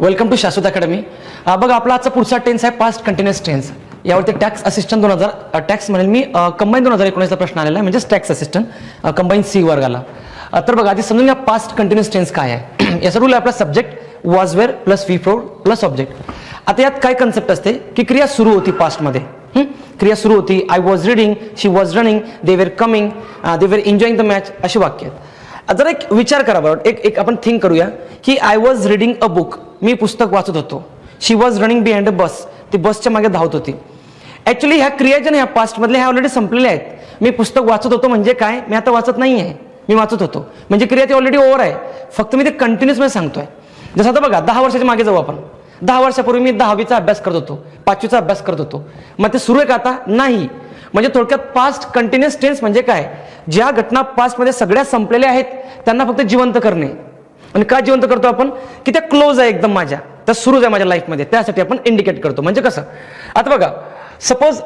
Welcome to शाश्वत academy बघा आपला आजचा पुढचा टेन्स आहे पास्ट कंटिन्युअस टेन्स यावरती टॅक्स असिस्टंट दोन हजार uh, टॅक्स म्हणेल मी uh, कंबाईन दोन हजार एकोणीसचा प्रश्न आलेला आहे म्हणजेच टॅक्स असिस्टंट कंबाईन सी वर्गाला. Uh, तर बघा आधी समजून घ्या पास्ट कंटिन्युअस टेन्स काय आहे. याचा रूल आहे आपला subject was were plus V four plus object आता यात काय कन्सेप्ट असते? की क्रिया सुरू होती पास्टमध्ये क्रिया सुरू होती. I was reading she was running they were coming they were enjoying the match अशी वाक्य आहेत. जरा एक विचार करा बरोबर एक एक आपण थिंक करूया की I was reading a book मी पुस्तक वाचत होतो. She was running behind a bus ती बसच्या मागे धावत होती. ॲक्च्युली ह्या क्रिया ज्या ह्या पास्टमधल्या ह्या ऑलरेडी संपलेल्या आहेत. मी पुस्तक वाचत होतो म्हणजे काय? मी आता वाचत नाही आहे मी वाचत होतो. म्हणजे क्रिया ती ऑलरेडी ओव्हर आहे. फक्त मी ते कंटिन्युअसमध्ये सांगतोय. जसं आता बघा दहा वर्षाच्या मागे जाऊ आपण. दहा वर्षापूर्वी मी दहावीचा अभ्यास करत होतो. पाचवीचा अभ्यास करत होतो. मग ते सुरू आहे का आता? नाही. म्हणजे थोडक्यात पास्ट कंटिन्युअस टेन्स म्हणजे काय? ज्या घटना पास्टमध्ये सगळ्या संपलेल्या आहेत त्यांना फक्त जिवंत करणे. आणि का जिवंत करतो आपण? की त्या क्लोज आहे एकदम माझ्या. त्या सुरूच आहे माझ्या लाईफमध्ये त्यासाठी आपण इंडिकेट करतो. म्हणजे कसं? आता बघा सपोज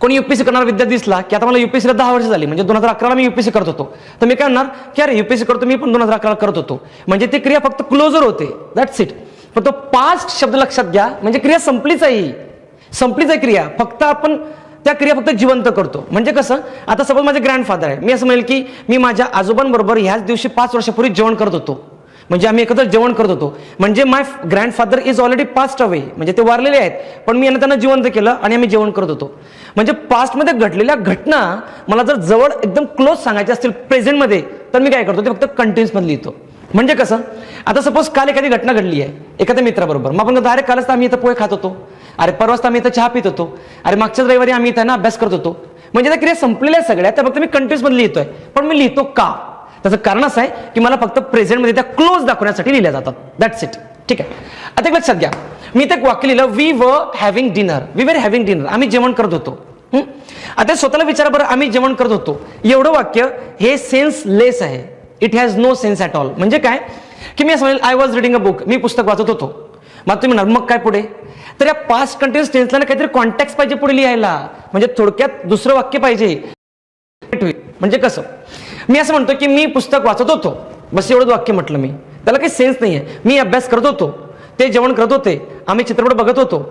कोणी युपीएससी करणारा विद्यार्थी दिसला की आता मला युपीएससीला दहा वर्ष झाली म्हणजे दोन हजार अकराला मी युपीएससी करत होतो. तर मी काय म्हणणार? की अरे युपीएससी करतो मी पण दोन हजार अकराला करत होतो. म्हणजे ती क्रिया फक्त क्लोजर होते. दॅट्स इट पण तो पास्ट शब्द लक्षात घ्या. म्हणजे क्रिया संपलीच आहे संपलीच आहे क्रिया. फक्त आपण त्या क्रिया फक्त जिवंत करतो. म्हणजे कसं? आता सपोज माझे ग्रँडफादर आहे. मी असं म्हणेल की मी माझ्या आजोबांबरोबर ह्याच दिवशी पाच वर्षापूर्वी जेवण करत होतो. म्हणजे आम्ही एकत्र जेवण करत होतो. म्हणजे my grandfather is already passed away म्हणजे ते वारलेले आहेत. पण मी यांना त्यांना जिवंत केलं आणि आम्ही जेवण करत होतो. म्हणजे पास्टमध्ये घडलेल्या घटना मला जर जवळ एकदम क्लोज सांगायच्या असतील प्रेझेंटमध्ये तर मी काय करतो? ते फक्त कंटिन्युअसमध्ये लिहितो. म्हणजे कसं? आता सपोज काल एखादी घटना घडली आहे एखाद्या मित्राबरोबर. मग आपण डायरेक्ट अरे कालच तर आम्ही इथं पोहे खात होतो. अरे परवाच तर आम्ही इथं चहा पित होतो. अरे मागच्याच रविवारी आम्ही इथं ना अभ्यास करत होतो. म्हणजे त्या क्रिया संपलेल्या सगळ्या त्या फक्त मी कंटिन्युअसमध्ये लिहितोय. पण मी लिहितो का? त्याचं कारण असं आहे की मला फक्त प्रेझेंटमध्ये त्या क्लोज दाखवण्यासाठी लिहिल्या जातात. दॅट्स इट ठीक आहे. आता एक लक्षात घ्या. मी ते एक वाक्य लिहिलं we were having dinner we were having dinner आम्ही जेवण करत होतो. आता स्वतःला विचारा बरं आम्ही जेवण करत होतो. एवढं वाक्य हे सेन्स लेस आहे. It has no sense at all म्हणजे काय? की मी असं म्हणेल I was reading a book मी पुस्तक वाचत होतो. मग तुम्ही मग काय पुढे? तर या पास्ट कंटिन्युअस टेन्सला ना काहीतरी कॉन्टॅक्ट पाहिजे पुढे लिहायला. म्हणजे थोडक्यात दुसरं वाक्य पाहिजे. म्हणजे कसं? मी असं म्हणतो की मी पुस्तक वाचत होतो. बस एवढंच वाक्य म्हटलं मी. त्याला काही सेन्स नाही आहे मी अभ्यास करत होतो. ते जेवण करत होते. आम्ही चित्रपट बघत होतो.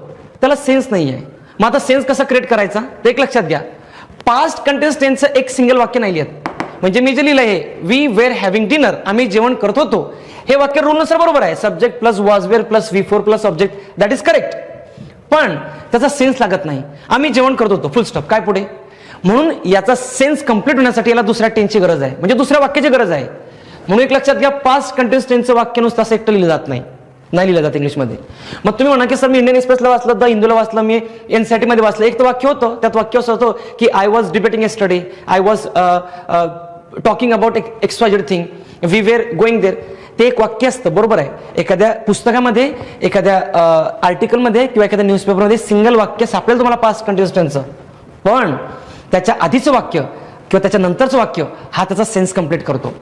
त्याला सेन्स नाही आहे मग आता सेन्स कसा क्रिएट करायचा? ते एक लक्षात घ्या. पास्ट कंटेन्स टेन्सचं एक सिंगल वाक्य नाही लिहित. म्हणजे मी जे लिहिलं आहे वी वेर हॅव्हिंग डिनर आम्ही जेवण करत होतो. हे वाक्य रूलनुसार बरोबर आहे. Subject plus was were plus V four plus object that is correct पण त्याचा सेन्स लागत नाही. आम्ही जेवण करत होतो फुल स्टॉप काय पुढे? म्हणून याचा सेन्स कंप्लीट होण्यासाठी याला दुसऱ्या टेन्सची गरज आहे. म्हणजे दुसऱ्या वाक्याची गरज आहे. म्हणून एक लक्षात घ्या पाच कंटेन्स टेन्सचं वाक्य नुसतं असं एकटं लिहिलं जात नाही. नाही लिहिलं जात इंग्लिशमध्ये. मग तुम्ही म्हणा की सर मी इंडियन एक्सप्रेसला वाचलं द हिंदूला वाचलं मी एन सी मध्ये वाचलं. एक तर वाक्य होतं त्यात वाक्य असं होतं की I was debating yesterday I was talking about एक्स्ट्राजेड thing we were going there ते एक वाक्य असतं बरोबर आहे. एखाद्या पुस्तकामध्ये एखाद्या आर्टिकलमध्ये किंवा एखाद्या न्यूजपेपरमध्ये सिंगल वाक्य सापडेल तुम्हाला पास कंटेन्सचं पण त्याच्या आधीचं वाक्य किंवा त्याच्या नंतरचं वाक्य हा त्याचा सेन्स कंप्लीट करतो.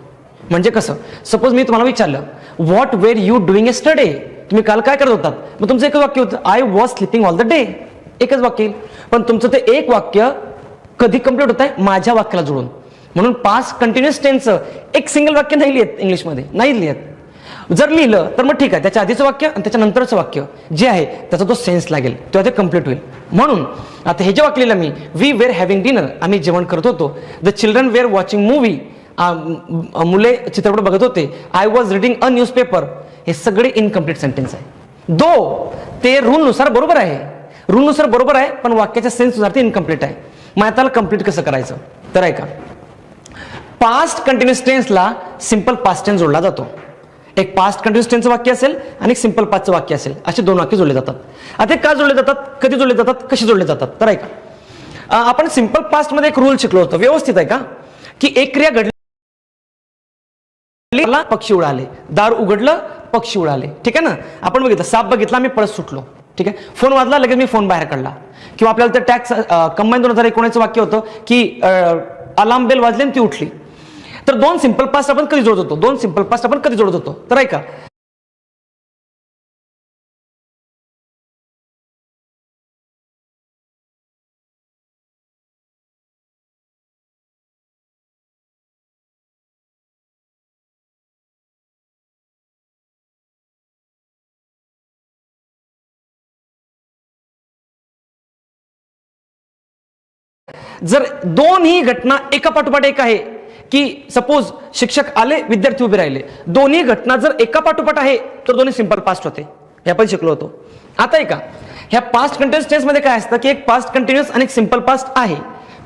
म्हणजे कसं? सपोज मी तुम्हाला विचारलं what were you doing yesterday तुम्ही काल काय करत होतात? मग तुमचं एकच वाक्य होतं I was sleeping all the day एकच वाक्य येईल. पण तुमचं ते एक वाक्य कधी कंप्लीट होत आहे माझ्या वाक्याला जोडून म्हणून पास कंटिन्युअस टेन्सचं एक सिंगल वाक्य नाही लिहित इंग्लिशमध्ये नाही लिहित. जर लिहिलं तर मग ठीक आहे. त्याच्या आधीचं वाक्य आणि त्याच्यानंतरचं वाक्य जे आहे त्याचा तो सेन्स लागेल. तेव्हा ते कंप्लीट होईल. म्हणून आता हे जे वाक्य लिहिलं मी वी वेर हॅव्हिंग डिनर आम्ही जेवण करत होतो. The children were watching movie मुले चित्रपट बघत होते. I was reading a newspaper हे सगळे इनकम्प्लीट सेंटेन्स आहे. दो ते रूलनुसार बरोबर आहे. रूलनुसार बरोबर आहे पण वाक्याच्या सेन्सनुसार ते इनकम्प्लीट आहे. मग आता कंप्लीट कसं करायचं? तर ऐका. पास्ट कंटिन्युअस टेन्सला सिंपल पास्ट टेन्स जोडला जातो. एक पास्ट कंटिन्युअस टेन्सचं वाक्य असेल आणि एक सिंपल पाचचं वाक्य असेल. असे दोन वाक्य जोडले जातात. आता ते का जोडले जातात? कधी जोडले जातात? कसे जोडले जातात? तर ऐका. आपण सिंपल पास्टमध्ये एक रूल शिकलो होतो. व्यवस्थित आहे का की एक क्रिया घडली पक्षी उडाले. दार उघडलं पक्षी उडाले. ठीक आहे ना? आपण बघितलं साप बघितला मी पळत सुटलो. ठीक आहे? फोन वाजला लगेच मी फोन बाहेर काढला. किंवा आपल्याला तर टॅक्स कंबाईन दोन हजार एकोणीसचं वाक्य होतं की अलार्म बेल वाजली आणि ती उठली. तर दोन सिंपल पास्ट आपण कधी जोडत होतो? दोन सिंपल पास्ट आपण कधी जोडत होतो? तर ऐका. जर दोन ही घटना एका पाठोपाठ एक आहे की सपोज शिक्षक आले विद्यार्थी उभे राहिले. दोन्ही घटना जर एका पाठोपाठ आहे तर दोन्ही सिंपल पास्ट होते. हे आपण शिकलो होतो. आता ऐका ह्या पास्ट कंटिन्युअस टेन्समध्ये काय असतं की एक पास्ट कंटिन्युअस आणि एक सिंपल पास्ट आहे.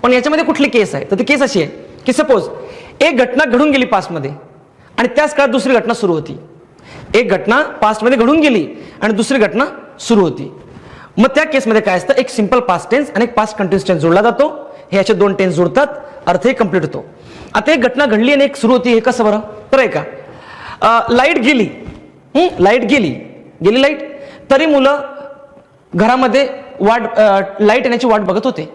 पण याच्यामध्ये कुठली केस आहे? तर ती केस अशी आहे की सपोज एक घटना घडून गेली पास्टमध्ये आणि त्याच काळात दुसरी घटना सुरू होती. एक घटना पास्टमध्ये घडून गेली आणि दुसरी घटना सुरू होती. मग त्या केसमध्ये काय असतं? एक सिंपल पास्ट टेन्स आणि एक पास्ट कंटिन्युअस टेन्स जोडला जातो. हे याचे दोन टेन्स जोडतात अर्थही कंप्लीट होतो. आता एक घटना घडली आणि एक सुरू होती हे कसं बरं? तर आहे का? लाइट गेली. लाइट गेली. गेली लाइट? तरी मुलं घरामध्ये वाट लाइट येण्याची वाट बघत होते.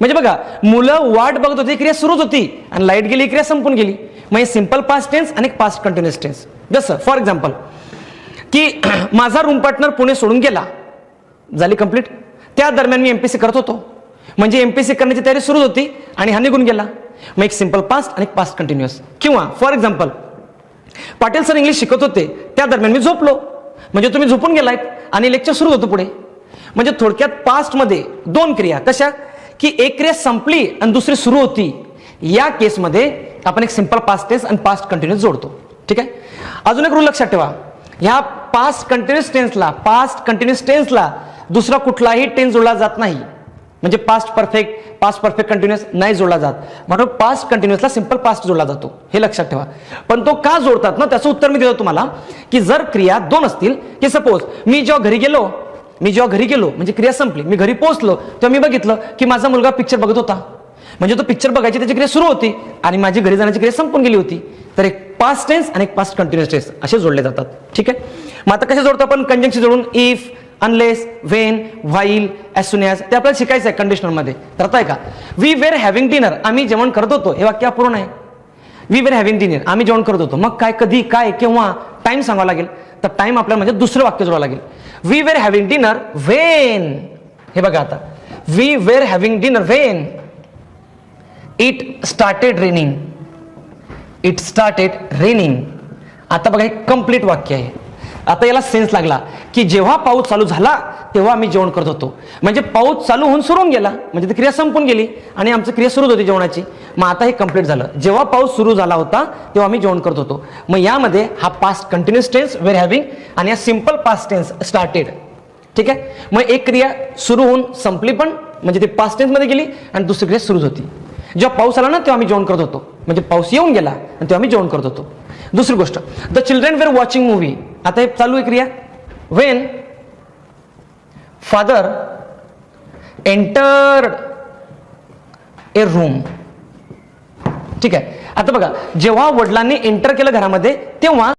म्हणजे बघा मुलं वाट बघत होती क्रिया सुरूच होती. आणि लाइट गेली क्रिया संपून गेली. म्हणजे सिंपल पास्ट टेन्स आणि पास्ट कंटिन्युअस टेन्स जसं फॉर एक्झाम्पल की माझा रूम पार्टनर पुणे सोडून गेला. झाली कंप्लीट त्या दरम्यान मी एमपीसी करत होतो. म्हणजे एमपीसी करण्याची तयारी सुरू होती आणि हा निघून गेला. मग एक सिंपल पास्ट आणि एक पास्ट कंटिन्युअस किंवा for example Patil sir English शिकत होते त्या दरम्यान मी झोपलो. म्हणजे तुम्ही झोपून गेलायत आणि लेक्चर सुरू होतं पुढे. म्हणजे थोडक्यात पास्टमध्ये दोन क्रिया. कशा? की एक क्रिया संपली आणि दुसरी सुरू होती. या केसमध्ये आपण एक सिंपल पास्ट टेन्स आणि पास्ट कंटिन्युअस जोडतो. ठीक आहे? अजून एक रूल लक्षात ठेवा. ह्या पास्ट कंटिन्युअस टेन्सला पास्ट कंटिन्युअस टेन्सला दुसरा कुठलाही टेन्स जोडला जात नाही. म्हणजे past perfect past perfect continuous नाही जोडला जात. म्हणून पास्ट कंटिन्युअसला सिंपल पास्ट जोडला जातो. हे लक्षात ठेवा. पण तो का जोडतात ना? त्याचं उत्तर मी दिलं तुम्हाला की जर क्रिया दोन असतील की सपोज मी जेव्हा घरी गेलो मी जेव्हा घरी गेलो म्हणजे क्रिया संपली मी घरी पोहोचलो तेव्हा मी बघितलं की माझा मुलगा पिक्चर बघत होता. म्हणजे तो पिक्चर बघायची त्याची क्रिया सुरू होती आणि माझी घरी जाण्याची क्रिया संपून गेली होती. तर एक पास्ट टेन्स आणि एक पास्ट कंटिन्युअस टेन्स असे जोडले जातात. ठीक आहे? मग आता कसे जोडतो आपण? कंजंक्शन जोडून if unless when while as soon as ते आपल्याला शिकायचं आहे कंडिशनरमध्ये तर आता आहे का? वी वेर हॅव्हिंग डिनर आम्ही जेवण करत होतो. हे वाक्य अपूर्ण आहे. वी वेर हॅव्हिंग डिनर आम्ही जेवण करत होतो. मग काय कधी काय केव्हा? टाइम सांगावा लागेल. तर टाइम आपल्याला म्हणजे दुसरं वाक्य जोडावं लागेल. We were having dinner when हे बघा आता. We were having dinner when it started raining it started raining आता बघा हे कंप्लीट वाक्य आहे. आता याला सेन्स लागला की जेव्हा पाऊस चालू झाला तेव्हा आम्ही जेवण करत होतो. म्हणजे पाऊस चालू होऊन सुरून गेला. म्हणजे ती क्रिया संपून गेली आणि आमची क्रिया सुरूच होती जेवणाची. मग आता हे कंप्लीट झालं. जेव्हा पाऊस सुरू झाला होता तेव्हा आम्ही जेवण करत होतो. मग यामध्ये हा past continuous tense were having आणि हा सिंपल पास्ट टेन्स स्टार्टेड ठीक आहे? मग एक क्रिया सुरू होऊन संपली पण म्हणजे ती पास्ट टेन्समध्ये गेली आणि दुसरी क्रिया सुरूच होती. जेव्हा पाऊस आला ना तेव्हा आम्ही जेवण करत होतो. म्हणजे पाऊस येऊन गेला आणि तेव्हा आम्ही जेवण करत होतो. दुसरी गोष्ट the children were watching movie आता हे चालू आहे क्रिया. When father entered a room ठीक आहे. आता बघा जेव्हा वडिलांनी एंटर केलं घरामध्ये तेव्हा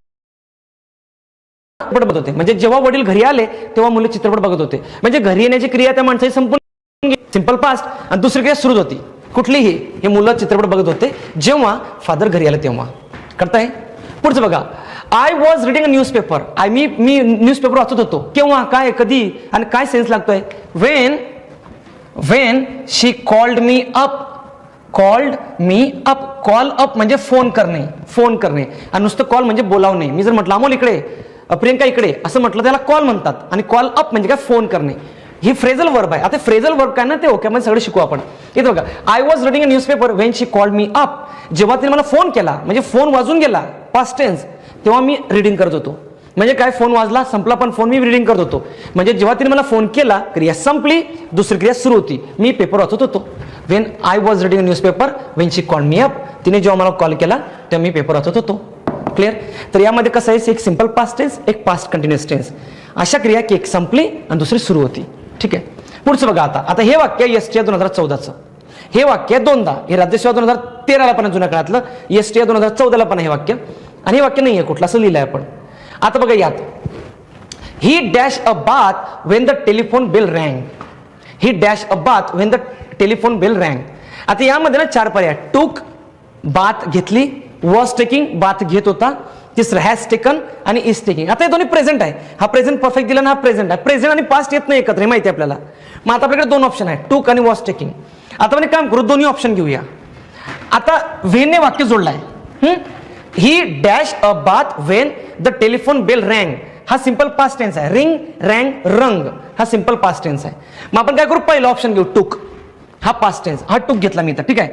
चित्रपट बघत होते. म्हणजे जेव्हा वडील घरी आले तेव्हा मुलं चित्रपट बघत होते. म्हणजे घरी येण्याची क्रिया त्या माणसाची संपूर्ण सिंपल पास्ट आणि दुसरी क्रिया सुरूच होती. कुठलीही हे मुलं चित्रपट बघत होते. जेव्हा फादर घरी आले तेव्हा. करताय पुढचं बघा. I was reading a newspaper I मी मी न्यूजपेपर वाचत होतो. केव्हा काय कधी आणि काय सेन्स लागतोय? When when she called me up called me up call up म्हणजे फोन करणे. फोन करणे. आणि नुसतं कॉल म्हणजे बोलावणे. मी जर म्हटलं अमोल इकडे प्रियंका इकडे असं म्हटलं त्याला कॉल म्हणतात. आणि कॉल अप म्हणजे काय? फोन करणे. ही फ्रेझल वर्ब आहे. आता फ्रेझल वर्ब काय ना ते ओके म्हणजे सगळं शिकू आपण. येतो बघा. I was reading a newspaper when she called me up जेव्हा तिने मला फोन केला म्हणजे फोन वाजून गेला पास्ट टेन्स तेव्हा मी रिडिंग करत होतो. म्हणजे काय फोन वाजला संपला पण फोन मी रिडिंग करत होतो. म्हणजे जेव्हा तिने मला फोन केला क्रिया संपली दुसरी क्रिया सुरू होती. मी पेपर वाचत होतो. When I was reading newspaper when she call me up तिने जेव्हा मला कॉल केला तेव्हा मी पेपर वाचत होतो. क्लिअर तर यामध्ये कसं आहे एक सिंपल पास्ट टेन्स एक पास्ट कंटिन्युअस टेन्स अशा क्रिया की एक संपली आणि दुसरी सुरू होती. ठीक आहे? पुढचं बघा आता. आता हे वाक्य एस टी दोन हजार चौदाचं. हे वाक्य दोनदा हे राज्यसेवा दोन हजार तेराला पण जुन्या काळातलं. एस टी दोन हजार चौदाला पण आहे हे वाक्य. आणि हे वाक्य नाही आहे कुठलं असं लिहिलं आहे आपण. आता बघा यात. He dash a bath when the telephone bell rang he dash a bath when the telephone bell rang आता यामध्ये ना चार पर्याय. टूक बाथ घेतली वॉज टेकिंग बात घेत होता तिसरं हॅज टेकन आणि इज टेकिंग आता हे दोन्ही प्रेझेंट आहे. हा प्रेझेंट परफेक्ट दिला ना हा प्रेझेंट आहे. प्रेझेंट आणि पास्ट येत नाही एकत्र हे माहिती आहे आपल्याला. मग आता आपल्याकडे दोन ऑप्शन आहे. टूक आणि वॉज टेकिंग आता म्हणजे एक काम करू दोन्ही ऑप्शन घेऊया. आता व्हेनने वाक्य जोडलाय. He dash a bath when the telephone bell rang हा सिंपल पास्ट टेन्स आहे रिंग रँग रंग हा सिंपल पास्ट टेन्स आहे मग आपण काय करू? पहिला ऑप्शन घेऊ. टूक हा पास्ट टेन्स हा टूक घेतला मी इथं. ठीक आहे?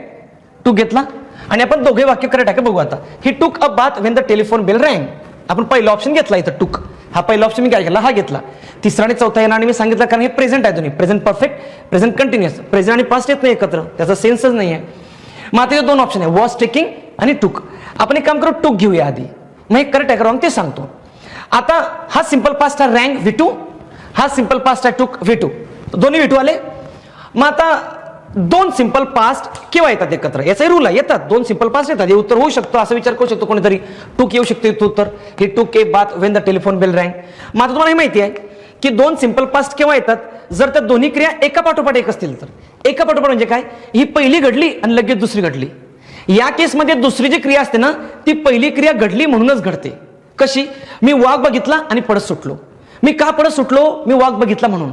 टूक घेतला. आणि आपण दोघे वाक्य करेक्ट आहे का बघू आता. He took a bath when the telephone bell rang आपण पहिला ऑप्शन घेतला इथं. टूक हा पहिला ऑप्शन मी काय केला? हा घेतला. तिसरा आणि चौथा येणार आणि मी सांगितलं कारण हे प्रेझेंट आहे दोन्ही. Present perfect present continuous present आणि पास्ट येत नाही एकत्र. त्याचा सेन्सच नाही आहे मग आता हे दोन ऑप्शन आहे. वॉज टेकिंग आणि टूक आपण एक काम करू टूक घेऊया आधी. मग हे करेक्ट आहे रॉंग ते सांगतो. आता हा सिंपल पास्ट आहे रँक व्ही टू हा सिंपल पास्ट आहे टूक व्ही टू दोन्ही व्ही टू आले. मग आता दोन सिंपल पास्ट केव्हा येतात एकत्र? याचाही रूल आहे येतात. दोन सिंपल पास्ट येतात. हे उत्तर होऊ शकतो असं विचार करू शकतो कोणीतरी. टूक येऊ शकते उत्तर. हे took a bath when the telephone bell rang मग आता तुम्हाला हे माहिती आहे की दोन सिंपल पास्ट केव्हा येतात? जर त्या दोन्ही क्रिया एका पाठोपाठ एक असतील तर. एका पाठोपाठ म्हणजे काय? ही पहिली घडली आणि लगेच दुसरी घडली. या केसमध्ये दुसरी जी क्रिया असते ना ती पहिली क्रिया घडली म्हणूनच घडते. कशी? मी वाघ बघितला आणि पडत सुटलो. मी का पडत सुटलो? मी वाघ बघितला म्हणून.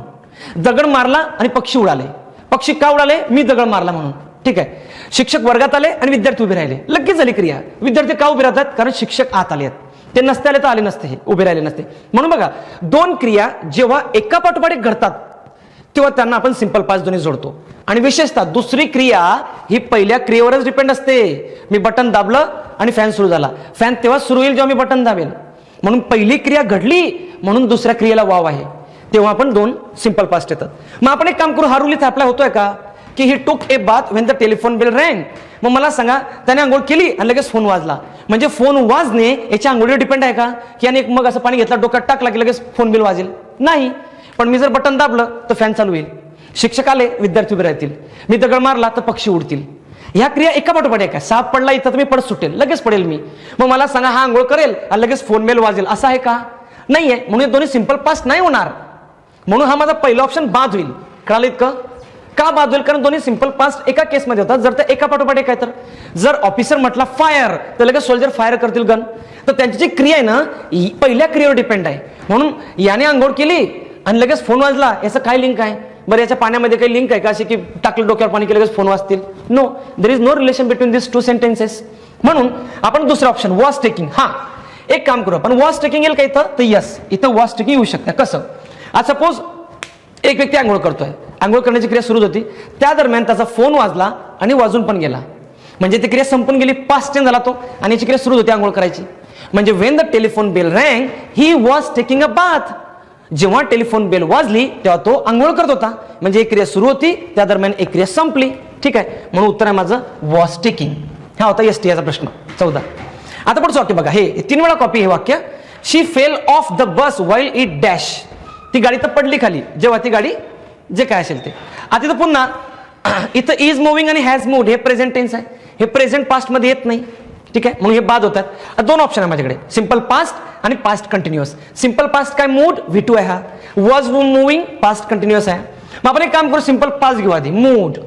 दगड मारला आणि पक्षी उडाले. पक्षी का उडाले? मी दगड मारला म्हणून. ठीक आहे. शिक्षक वर्गात आले आणि विद्यार्थी उभे राहिले. लगेच झाली क्रिया. विद्यार्थी का उभे राहतात? कारण शिक्षक आत आले आहेत. ते नसते आले तर आले नसते हे. उभे राहिले नसते. म्हणून बघा दोन क्रिया जेव्हा एका पाठोपाठ घडतात तेव्हा त्यांना आपण सिंपल पाच दोन्ही जोडतो. आणि विशेषतः दुसरी क्रिया ही पहिल्या क्रियेवरच डिपेंड असते. मी बटन दाबलं आणि फॅन सुरू झाला. फॅन तेव्हा सुरू होईल जेव्हा मी बटन दाबेल. म्हणून पहिली क्रिया घडली म्हणून दुसऱ्या क्रियेला वाव आहे. तेव्हा आपण दोन सिंपल पास्ट येतात. मग आपण एक काम करू हा रूल इथे अप्लाय होतोय का? की he took a bath when the telephone bell rang मग मला सांगा त्याने आंघोळ केली आणि लगेच फोन वाजला. म्हणजे फोन वाजणे याच्या आंघोळीवर डिपेंड आहे का? की आणि एक मग असं पाणी घेतला डोक्यात टाकला की लगेच फोन बिल वाजेल? नाही. पण मी जर बटन दाबलं तर फॅन चालू होईल. शिक्षक आले विद्यार्थी उभे राहतील. मी दगड मारला तर पक्षी उडतील. ह्या क्रिया एका पाठोपाठ आहे का? साप पडला इथं तर मी पडत सुटेल. लगेच पडेल मी. मग मला सांगा हा आंघोळ करेल आणि लगेच फोन मेल वाजेल. असं आहे का? नाही आहे म्हणून दोन्ही सिंपल पास्ट नाही होणार. म्हणून हा माझा पहिला ऑप्शन बाद होईल. कळालं इतकं? का बाद होईल? कारण दोन्ही सिंपल पास्ट एका केसमध्ये होतात. जर ते एका पाठोपाठ एक आहे तर. जर ऑफिसर म्हटला फायर तर लगेच सोल्जर फायर करतील गन तर त्यांची जी क्रिया आहे ना ही पहिल्या क्रियेवर डिपेंड आहे. म्हणून याने आंघोळ केली आणि लगेच फोन वाजला. याचं काय लिंक आहे? बरं याच्या पाण्यामध्ये काही लिंक आहे का? असे की टाकलं डोक्यावर पाणी केलं लगेच फोन वाजतील? No there is no relation between this two sentences म्हणून आपण दुसरं ऑप्शन वॉच टेकिंग हा एक काम करू आपण. वॉस टेकिंग येईल का इथं? तर यस इथं वॉच टेकिंग येऊ शकतं. कसं? आज सपोज एक व्यक्ती आंघोळ करतोय. आंघोळ करण्याची क्रिया सुरू होती. त्या दरम्यान त्याचा फोन वाजला आणि वाजून पण गेला. म्हणजे ती क्रिया संपून गेली पाच टेन झाला तो. आणि याची क्रिया सुरू होती आंघोळ करायची. म्हणजे when the telephone bell rang he was taking a bath जेव्हा टेलिफोन बेल वाजली तेव्हा तो आंघोळ करत होता. म्हणजे एक क्रिया सुरू होती त्या दरम्यान एक क्रिया संपली. ठीक आहे? म्हणून उत्तर आहे माझं वॉज टेकिंग हा होता एस टी याचा प्रश्न. चौदा. आता पुढचं वाक्य बघा. हे तीन वेळा कॉपी हे वाक्य. She fell off the bus while it dash ती गाडी तर पडली खाली. जेव्हा ती गाडी जे काय असेल ते. आता इथं पुन्हा इथं इज मुव्हिंग आणि हॅज मूव्ड हे प्रेझेंट टेन्स आहे. हे प्रेझेंट पास्टमध्ये येत नाही. ठीक आहे? म्हणून हे बाद होतात. दोन ऑप्शन आहे माझ्याकडे. सिंपल पास्ट आणि पास्ट कंटिन्युअस सिंपल पास्ट काय मूड व्ही टू आहे हा. वॉज मुव्हिंग पास्ट कंटिन्युअस आहे. मग आपण एक काम करू सिंपल पास्ट घेऊ आधी. मूड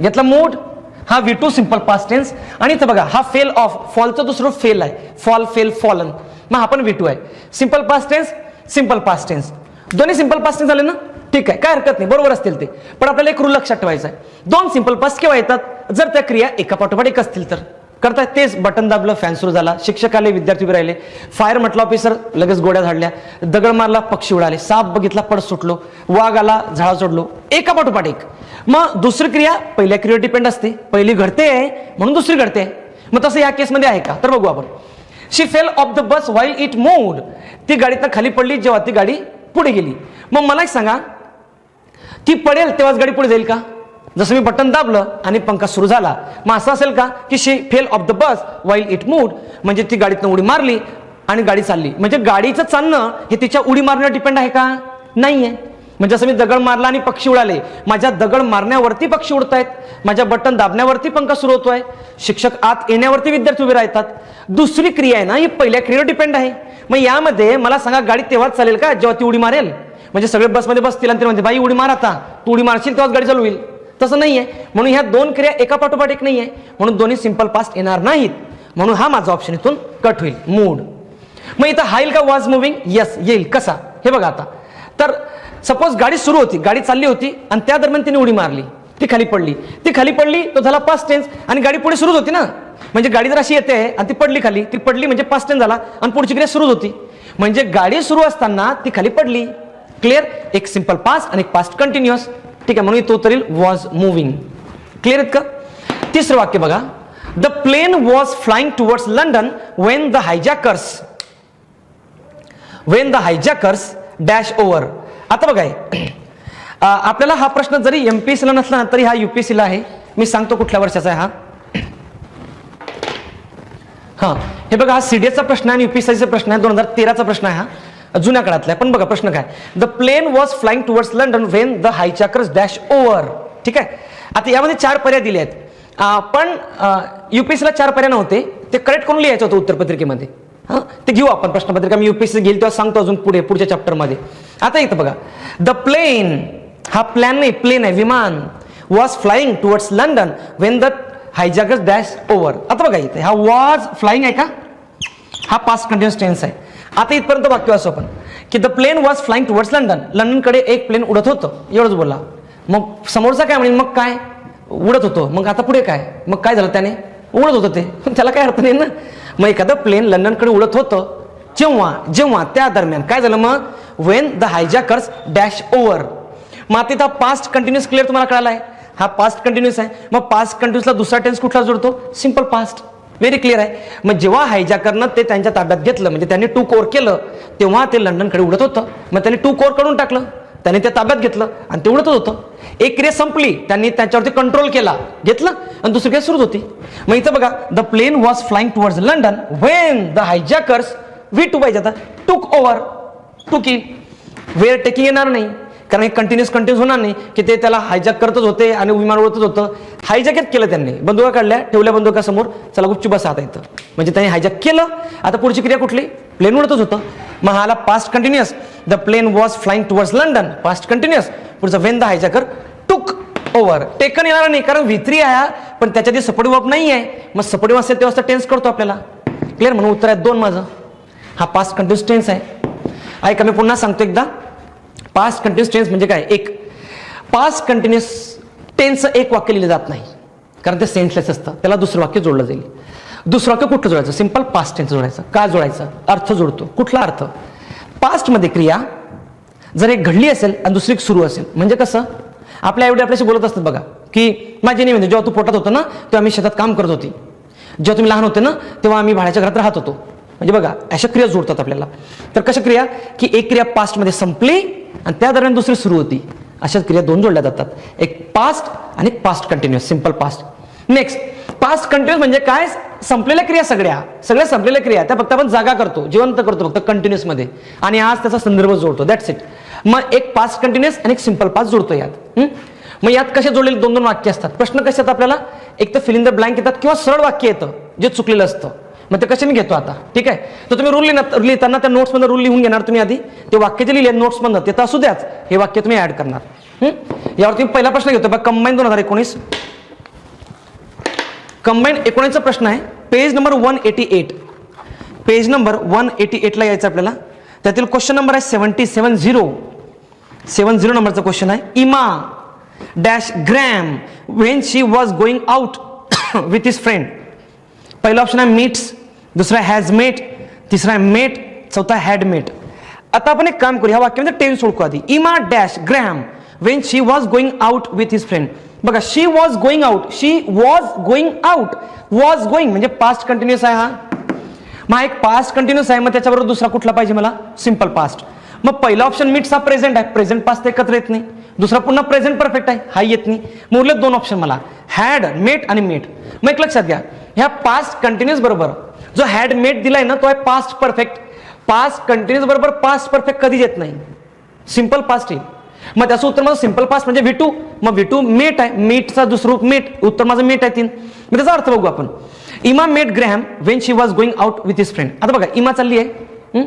घेतला मूड हा V two simple past tense आणि इथं बघा हा फेल ऑफ फॉलचं दुसरं फेल आहे. फॉल फेल फॉलन मग हा पण व्ही टू आहे. Simple past tense simple past tense दोन्ही सिंपल पास्ट टेन्स झाले ना? ठीक आहे. काय हरकत नाही. बरोबर असतील ते. पण आपल्याला एक रूल लक्षात ठेवायचा आहे. दोन सिंपल पास्ट केव्हा येतात? जर त्या क्रिया एका पाठोपाठ एक असतील तर. करता तेच बटन दाबलं फॅन सुरू झाला. शिक्षक आले विद्यार्थी उभे राहिले. फायर म्हटलं ऑफिसर लगेच गोड्या झाडल्या. दगड मारला पक्षी उडाले. साप बघितला पड सुटलो. वाघ आला झाडा सोडलो. एका पाठोपाठ एक. मग दुसरी क्रिया पहिल्या क्रियेवर डिपेंड असते. पहिली घडते म्हणून दुसरी घडते. मग तसं या केसमध्ये आहे का? तर बघू आपण. She fell off the bus while it moved ती गाडीतनं खाली पडली जेव्हा ती गाडी पुढे गेली. मग मला एक सांगा ती पडेल तेव्हाच गाडी पुढे जाईल का? जसं मी बटन दाबलं आणि पंखा सुरू झाला. मग असं असेल का की she fell off the bus while it moved म्हणजे ती गाडीतनं उडी मारली आणि गाडी चालली. म्हणजे गाडीचं चालणं हे तिच्या उडी मारण्यावर डिपेंड आहे का? नाहीये. म्हणजे असं मी दगड मारला आणि पक्षी उडाले. माझ्या दगड मारण्यावरती पक्षी उडत आहेत माझ्या बटन दाबण्यावरती पंखा सुरू होतोय. शिक्षक आत येण्यावरती विद्यार्थी उभे राहतात. दुसरी क्रिया आहे ना ही पहिल्या क्रियेवर डिपेंड आहे. मग यामध्ये मला सांगा गाडी तेव्हाच चालेल का जेव्हा ती उडी मारेल? म्हणजे सगळे बसमध्ये बसतील आणि ते म्हणते बाई उडी मार आता. तू उडी मारशील तेव्हाच गाडी चालू होईल. तसं नाहीये. म्हणून ह्या दोन क्रिया एका पाठोपाठ एक नाही आहे म्हणून दोन्ही सिंपल पास्ट येणार नाहीत. म्हणून हा माझा ऑप्शन इथून कट होईल. मूड मग इथं हाईल का? वॉज मुव्हिंग येस येईल. कसा? हे बघा आता. तर सपोज गाडी सुरू होती. गाडी चालली होती आणि त्या दरम्यान तिने उडी मारली. ती खाली पडली. ती खाली पडली तो झाला पास्ट टेन्स आणि गाडी पुढे सुरूच होती ना? म्हणजे गाडी जर अशी येते आणि ती पडली खाली ती पडली म्हणजे पास्ट टेन्स झाला आणि पुढची क्रिया सुरूच होती. म्हणजे गाडी सुरू असताना ती खाली पडली. क्लिअर एक सिंपल पास्ट आणि एक पास्ट कंटिन्युअस ठीक आहे म्हणून तो तरी वॉज मुव्हिंग क्लिअर आहेत का? तिसरं वाक्य बघा. The plane was flying towards London when the hijackers when the hijackers dash over आता बघाय आपल्याला हा प्रश्न जरी एम पी ला नसला ना तरी हा युपीएससीला आहे. मी सांगतो कुठल्या वर्षाचा आहे हा. हा हे बघा हा सीडीएसचा प्रश्न आहे आणि युपीएससीचा प्रश्न आहे. दोन हजार तेराचा प्रश्न आहे हा. जुन्या काळातला आहे पण बघा प्रश्न काय? The plane was flying towards London when the hijackers dash over ठीक आहे? आता यामध्ये चार पर्याय दिले आहेत. पण युपीएससीला चार पर्याय नव्हते. ते करेक्ट करून लिहायचं होतं उत्तरपत्रिकेमध्ये. हां? ते घेऊ आपण प्रश्नपत्रिका. मी युपीएससी घेईल तेव्हा सांगतो अजून पुढे पुढच्या चॅप्टरमध्ये आता इथं बघा. द प्लेन हा प्लॅन नाही प्लेन आहे विमान. Was flying towards London when the hijackers dash over आता बघा इथे हा वॉज फ्लाइंग आहे का? हा पास्ट कंटिन्युअस टेन्स आहे. आता इथपर्यंत वाक्य असो आपण की the plane was flying towards London लंडनकडे एक प्लेन उडत होतं. एवढंच बोलला मग समोरचा काय म्हणेल? मग काय? उडत होतो. मग आता पुढे काय? मग काय झालं त्याने? उडत होतं ते. पण त्याला काय अर्थ नाही ना? मग एखादं प्लेन लंडनकडे उडत होतं. जेव्हा जेव्हा त्या दरम्यान काय झालं मग? When the hijackers dash over मग आता इथं पास्ट कंटिन्युअस क्लिअर तुम्हाला कळाला आहे हा पास्ट कंटिन्युअस आहे. मग पास्ट कंटिन्युअसला दुसरा टेन्स कुठला जोडतो? सिंपल पास्ट व्हेरी क्लिअर आहे. मग जेव्हा हायजॅकरनं ते त्यांच्या ताब्यात घेतलं म्हणजे त्यांनी टू कोर केलं तेव्हा ते लंडनकडे उडत होतं. मग त्यांनी टू कोरकडून टाकलं. त्यांनी ते ताब्यात घेतलं आणि ते उडतच होतं. एक क्रिया संपली. त्यांनी त्याच्यावरती कंट्रोल केला. घेतलं आणि दुसरी क्रिया सुरूच होती. मग इथं बघा the plane was flying towards London when the hijackers V two पाहिजे आता टूक ओव्हर टू की वेअर टेकिंग येणार नाही. कारण कंटिन्युअस कंटिन्यूस होणार नाही की ते त्याला हायजॅक करतच होते आणि विमान उडतच होतं. हायजॅकच केलं त्यांनी. बंदुका काढल्या ठेवल्या बंदुकासमोर. चला गुपचूप बसा आता इथं. म्हणजे त्यांनी हायजॅक केलं. आता पुढची क्रिया कुठली? प्लेन उडतच होतं. मग हाला past continuous the plane was flying towards London past continuous पुढचं when the hijacker took over taken येणार नाही कारण वित्री आहे पण त्याच्यात सपोर्ट वर्ब नाही आहे मग सपोर्टिव्ह असेल तेव्हा टेन्स करतो आपल्याला. क्लिअर म्हणून उत्तर आहे दोन माझं. हा पास्ट कंटिन्युअस टेन्स आहे. ऐका मी पुन्हा सांगतो एकदा. पास्ट कंटिन्युअस टेन्स म्हणजे काय? एक. पास्ट कंटिन्युअस टेन्सचं एक वाक्य लिहिलं जात नाही. कारण ते सेन्सलेस असतं. त्याला दुसरं वाक्य जोडलं जाईल. दुसरं वाक्य कुठलं जोडायचं? सिंपल पास्ट टेन्स जोडायचं. का जोडायचं? अर्थ जोडतो. कुठला अर्थ? पास्टमध्ये क्रिया जर एक घडली असेल आणि दुसरी एक सुरू असेल म्हणजे कसं? आपल्या एवढे आपल्याशी बोलत असतात बघा की माझी नाही जेव्हा तू पोटात होतं ना तेव्हा आम्ही शेतात काम करत होती. जेव्हा तुम्ही लहान होते ना तेव्हा आम्ही भाड्याच्या घरात राहत होतो. म्हणजे बघा अशा क्रिया जोडतात आपल्याला. तर कशा क्रिया? की एक क्रिया पास्टमध्ये संपली आणि त्या दरम्यान दुसरी सुरू होती. अशाच क्रिया दोन जोडल्या जातात. एक पास्ट आणि एक past continuous simple past next past continuous म्हणजे काय? संपलेल्या क्रिया सगळ्या. सगळ्या संपलेल्या क्रिया त्या फक्त आपण जागा करतो जिवंत करतो फक्त कंटिन्युअसमध्ये. आणि आज त्याचा संदर्भ जोडतो. दॅट्स इट मग एक पास्ट कंटिन्युअस आणि एक सिंपल पास्ट जोडतो यात. मग यात कसे जोडलेले? दोन दोन वाक्य असतात. प्रश्न कसे येतात आपल्याला? एक तर फिल द ब्लँक येतात किंवा सरळ वाक्य येतं जे चुकलेलं असतं. मग ते कशाने घेतो आता? ठीक आहे? तर तुम्ही रूल लिहिणार लिहिताना त्या नोट्समध्ये रूल लिहून घेणार तुम्ही आधी. ते वाक्य जे लिहिले नोट्समधनं ते तर असू द्याच. हे वाक्य तुम्ही ॲड करणार. यावर तुम्ही पहिला प्रश्न घेतो. बघा कंबाईन दोन हजार एकोणीस. कंबाईन एकोणीसचा प्रश्न आहे. Page number one eighty eight page number one eighty एटला यायचं आपल्याला. त्यातील क्वेश्चन नंबर आहे seventy seven zero seven zero नंबरचा क्वेश्चन आहे. Emma dash Graham when she was going out with his friend पहिला ऑप्शन आहे मीट्स दुसरा हॅज मेट तिसरा मेट चौथा हॅड मेट आता आपण एक काम करू ह्या वाक्यामध्ये टेन्स सोडकू आधी. Emma dash Graham when she was going out with his friend बघा she was going out she was going out was going म्हणजे पास्ट कंटिन्युअस आहे हा. मग एक पास्ट कंटिन्युअस आहे मग त्याच्याबरोबर दुसरा कुठला पाहिजे मला? सिंपल पास्ट मग पहिला ऑप्शन मीट्स हा प्रेझेंट आहे. प्रेझेंट पास्ट एकत्र येत नाही. दुसरा पुन्हा प्रेझेंट परफेक्ट आहे. हा येत नाही. मग उरले दोन ऑप्शन मला. हॅड मेट आणि मेट मग एक लक्षात घ्या. ह्या पास्ट कंटिन्युअस बरोबर जो हॅड मेट दिलाय ना तो आहे पास्ट परफेक्ट पास्ट कंटिन्युअस बरोबर पास्ट परफेक्ट कधीच येत नाही. सिंपल पास्ट येईल. मग त्याचं उत्तर माझं सिंपल पास्ट म्हणजे विटू मग विटू मेट आहे. मीटचा दुसरं रूप मेट उत्तर माझं मेट आहे तीन. मग त्याचा अर्थ बघू आपण. Emma met Graham when she was going out with his friend आता बघा इमा चालली आहे.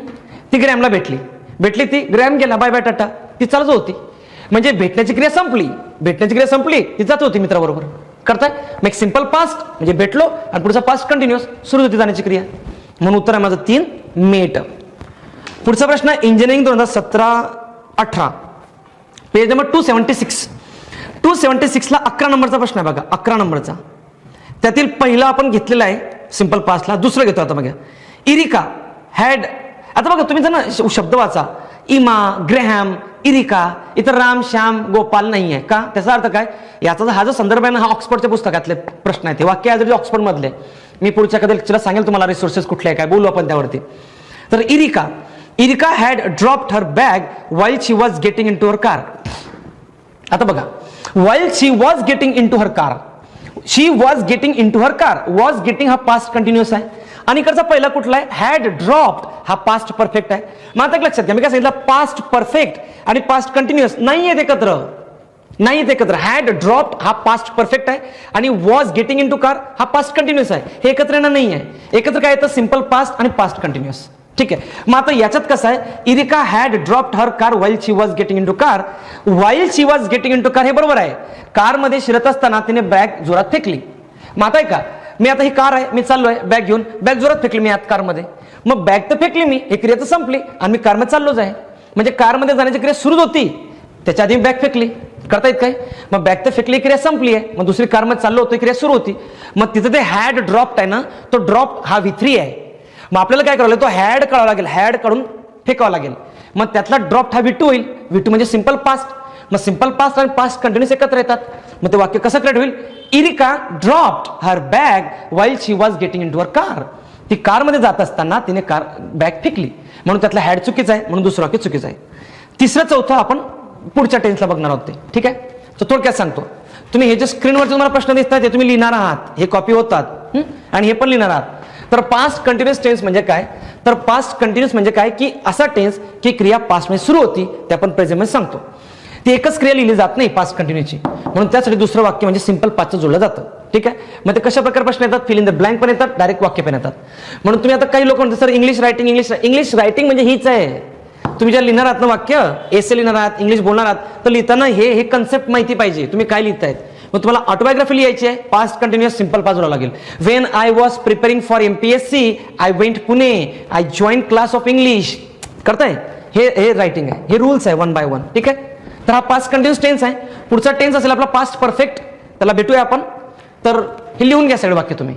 ती ग्रॅमला भेटली. भेटली ती ग्रॅम गेला. बाय बाय टाटा ती चालत होती. म्हणजे भेटण्याची क्रिया संपली. भेटण्याची क्रिया संपली. ती जात होती मित्राबरोबर. करताय. मग एक सिंपल पास्ट म्हणजे भेटलो आणि पुढचा पास्ट कंटिन्युअस सुरू होती जाण्याची क्रिया. म्हणून उत्तर आहे माझं तीन मेट पुढचा प्रश्न इंजिनिअरिंग दोन हजार सतरा अठरा. Page number two seventy six two seventy सिक्सला अकरा नंबरचा प्रश्न आहे बघा अकरा नंबरचा. त्यातील पहिला आपण घेतलेला आहे सिंपल पासला दुसरं घेतो आता बघा. इरिका हॅड आता बघा तुम्ही जर ना श- शब्द वाचा. इमा ग्रेहॅम इरिका इतर राम श्याम गोपाल नाही आहे. का? त्याचा अर्थ काय? याचा हा जो संदर्भ आहे ना हा ऑक्सफर्डच्या पुस्तकातले प्रश्न आहेत. ते वाक्य आहे ऑक्सफोर्डमधले मी पुढच्या कधी लेक्चरला सांगेल तुम्हाला रिसोर्सेस कुठले आहे काय? बोलू आपण त्यावरती. तर Erica. Erica had dropped her bag while she was getting into her car आता बघा. While she was getting into her car she was getting into her car was getting हा पास्ट कंटिन्युअस आहे. आणि इकडचा पहिला कुठला आहे? हॅड ड्रॉप्ड हा पास्ट परफेक्ट आहे. मग आता लक्षात घ्या मी काय सांगितलं? पास्ट परफेक्ट आणि पास्ट कंटिन्युअस नाही येत एकत्र. नाही येत एकत्र. हॅड ड्रॉप्ड हा पास्ट परफेक्ट आहे. आणि was getting into car हा पास्ट कंटिन्युअस आहे. हे एकत्र येणार नाही आहे एकत्र काय येतं? सिंपल पास्ट आणि पास्ट कंटिन्युअस ठीक आहे. मग आता याच्यात कसं आहे? Erica had dropped her car while she was getting into car while she was getting into car हे बरोबर आहे. कारमध्ये शिरत असताना तिने बॅग जोरात फेकली. मग आता आहे का मी आता ही कार आहे मी चाललोय बॅग घेऊन. बॅग जोरात फेकली मी आत कारमध्ये. मग बॅग तर फेकली मी ही क्रिया तर संपली आणि मी कारमध्ये चाललोच आहे. म्हणजे कारमध्ये जाण्याची क्रिया सुरूच होती. त्याच्या आधी मी बॅग फेकली. करता येत काय? मग बॅग तर फेकली क्रिया संपली आहे. मग दुसरी कारमध्ये चाललो होतो ही क्रिया सुरू होती. मग तिथं ते हॅड ड्रॉप्ट आहे ना तो ड्रॉप हा विथ्री थ्री आहे. मग आपल्याला काय करावं लागेल? तो हॅड काढावा लागेल. हॅड काढून फेकावा लागेल. मग त्यातला ड्रॉप हा विटू होईल. विटू म्हणजे सिंपल पास्ट मग सिंपल पास्ट आणि पास्ट कंटिन्युअस एकत्र येतात. मग ते वाक्य कसं क्रिएट होईल? Erica dropped her bag while she was getting into car ती कारमध्ये जात असताना तिने कार बॅग फेकली. म्हणून त्यातला हॅड चुकीचा आहे म्हणून दुसरं वाक्य चुकीचं आहे. तिसरं चौथं आपण पुढच्या टेन्सला बघणार आहोत ते. ठीक आहे? तर थोडक्यात सांगतो. तुम्ही हे जे स्क्रीनवरचे तुम्हाला प्रश्न दिसतात ते तुम्ही लिहिणार आहात. हे कॉपी होतात. आणि हे पण लिहिणार आहात. तर पास्ट कंटिन्युअस टेन्स म्हणजे काय? तर पास्ट कंटिन्युअस म्हणजे काय? की असा टेन्स की क्रिया पास्टमध्ये सुरू होती ते आपण प्रेझेंटमध्ये सांगतो. ती एकच क्रिया लिहिली जात नाही पास्ट कंटिन्यूची म्हणून त्यासाठी दुसरं वाक्य म्हणजे सिंपल पाचचं जोडलं जातं. ठीक आहे? मग ते कशा प्रकार प्रश्न येतात? फिल इन द ब्लँक पण येतात डायरेक्ट वाक्य पण येतात. म्हणून तुम्ही आता काही लोक म्हणतात sir English writing English English writing म्हणजे हीच आहे. तुम्ही ज्या लिहिणार आहात ना वाक्य एसे लिहिणार आहात इंग्लिश बोलणार आहात तर लिहिताना हे हे कन्सेप्ट माहिती पाहिजे. तुम्ही काय लिहितायत? मग तुम्हाला ऑटोबायोग्राफी लिहायची आहे. पास्ट कंटिन्युअस सिंपल पास जोडावं लागेल. When I was preparing for M P S C I went Pune I join class of English करताय? हे हे रायटिंग आहे. हे रूल्स आहे वन बाय वन ठीक आहे? तर हा पास्ट कंटिन्यूस टेन्स आहे. पुढचा टेन्स असेल आपला पास्ट परफेक्ट त्याला भेटूया आपण. तर हे लिहून घ्या साईड वाक्य तुम्ही.